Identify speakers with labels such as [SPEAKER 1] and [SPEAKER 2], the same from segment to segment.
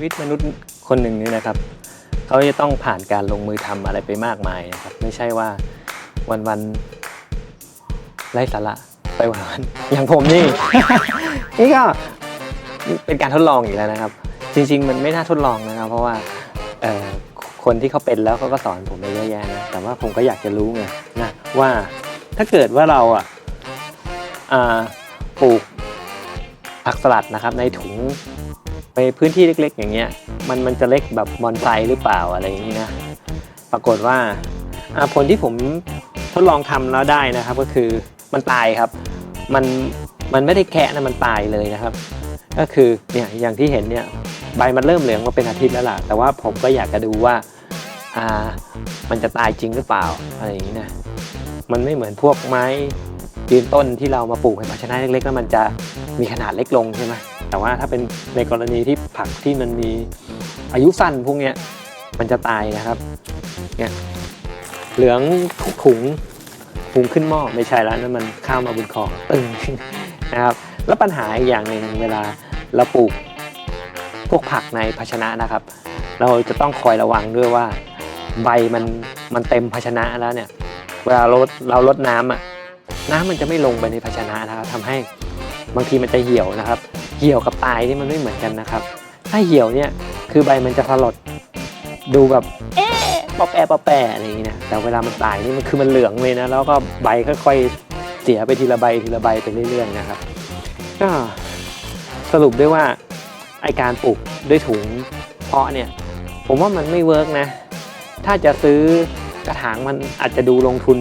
[SPEAKER 1] ชีวิตมนุษย์คนหนึ่งนี่นะครับ เขาจะต้องผ่านการลงมือทำอะไรไปมากมายนะครับ ไม่ใช่ว่าวันวันไร้สาระไปวันวันอย่างผมนี่ นี่ก็เป็นการทดลองอีกแล้วนะครับ จริง ๆ มันไม่น่าทดลองนะครับ เพราะว่าคนที่เขาเป็นแล้วเขาก็สอนผมไปเยอะแยะนะแต่ว่าผมก็อยากจะรู้ไงนะว่าถ้าเกิดว่าเราอะปลูกผักสลัดนะครับในถุง ไปพื้นที่เล็ก ๆ อย่างเงี้ยมันมันจะเล็กแบบบอนไซหรือเปล่าอะไรอย่างนี้นะปรากฏว่าผลที่ผมทดลองทำแล้วได้นะครับ ก็คือมันตายครับ มันมันไม่ได้แคะนะมันตายเลยนะครับ ก็คือเนี่ยอย่างที่เห็นเนี่ยใบมันเริ่มเหลืองมาเป็นอาทิตย์แล้วล่ะ แต่ว่าผมก็อยากจะดูว่าอ่ามันจะตายจริงหรือเปล่าอะไรอย่างนี้นะมันไม่เหมือนพวกไม้ยืนต้นที่เรามาปลูกในภาชนะเล็กๆแล้วมันจะมีขนาดเล็กลงใช่ไหม แต่ว่าถ้าเป็นในกรณีที่ผักที่มันมีอายุสั้นพวกเนี้ยมันจะตายนะครับเนี่ยเหลืองทุกถุงถุงขึ้นหม้อไม่ใช่แล้วนั่นมันข้าวมาบนคอตึงนะครับแล้วปัญหาอีกอย่างหนึ่งเวลาเราปลูกพวกผักในภาชนะนะครับ เราจะต้องคอยระวังด้วยว่า ใบมันมันเต็มภาชนะแล้วเนี่ยเวลาเราเราลดน้ำอะน้ำมันจะไม่ลงไปในภาชนะนะครับทำให้บางทีมันจะเหี่ยวนะครับ เหี่ยวกับตายนี่มันไม่เหมือนกันนะครับ ถ้าเหี่ยวเนี่ยคือใบมันจะสลดดูแบบเอ๊ะปอแปะปอแปะอะไรอย่างเงี้ยแต่เวลามันตายนี่มันคือมันเหลืองเลยนะแล้วก็ใบค่อยๆเสียไปทีละใบทีละใบไปเรื่อยๆนะครับก็สรุปได้ว่าไอการปลูกด้วยถุงเพาะเนี่ยผมว่ามันไม่เวิร์กนะ ถ้าจะซื้อกระถางมันอาจจะดูลงทุน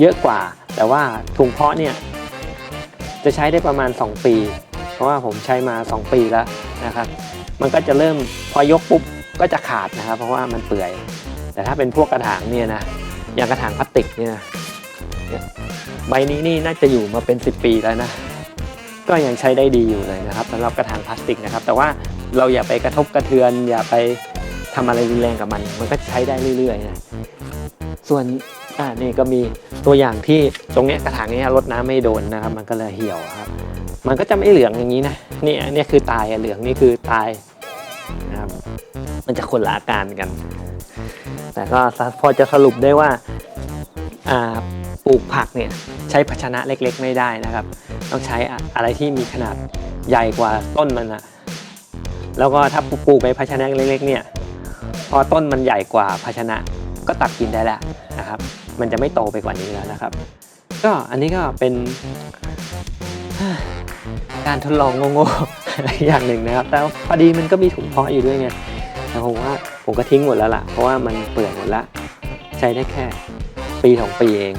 [SPEAKER 1] เยอะกว่า แต่ว่าถุงเพาะเนี่ยจะใช้ได้ประมาณ 2 ปี เพราะว่าผมใช้มา 2 ปีแล้วนะครับ มันก็จะเริ่มพอยกปุ๊บก็จะขาดนะครับ เพราะว่ามันเปื่อย แต่ถ้าเป็นพวกกระถางเนี่ยนะอย่างกระถางพลาสติกเนี่ยนะใบนี้นี่น่าจะอยู่มาเป็น 10 ปีแล้วนะก็ยังใช้ได้ดีอยู่เลยนะครับสำหรับกระถางพลาสติกนะครับ แต่ว่าเราอย่าไปกระทบกระเทือน อย่าไปทำอะไรรุนแรงกับมัน มันก็ใช้ได้เรื่อยๆนะส่วนอ่านี่ก็มีตัวอย่างที่ตรงเนี้ยกระถางเนี้ยรดน้ำไม่โดนนะครับ มันก็เลยเหี่ยวครับ มันก็จะไม่เหลืองอย่างนี้นะนี่อันเนี้ยคือตายอะเหลืองนี่คือตายนะครับมันจะคนละอาการกัน แต่ก็พอจะสรุปได้ว่าปลูกผักเนี่ยใช้ภาชนะเล็กๆ ไม่ได้นะครับ ต้องใช้อะอะไรที่มีขนาดใหญ่กว่าต้นมันอะแล้วก็ถ้าปลูกในภาชนะเล็กๆเนี่ยพอต้นมันใหญ่กว่าภาชนะก็ตัดกินได้แล้วนะครับ มันจะไม่โตไปกว่านี้แล้วนะครับ ก็อันนี้ก็เป็น การทดลองโง่ๆอะไรอย่างหนึ่งนะครับแต่พอดีมันก็มีถุงเพาะอยู่ด้วยไงแต่ผมว่าผมก็ทิ้งหมดแล้วล่ะ เพราะว่ามันเปื่อยหมดละ ใช้ได้แค่ปีสองปีเอง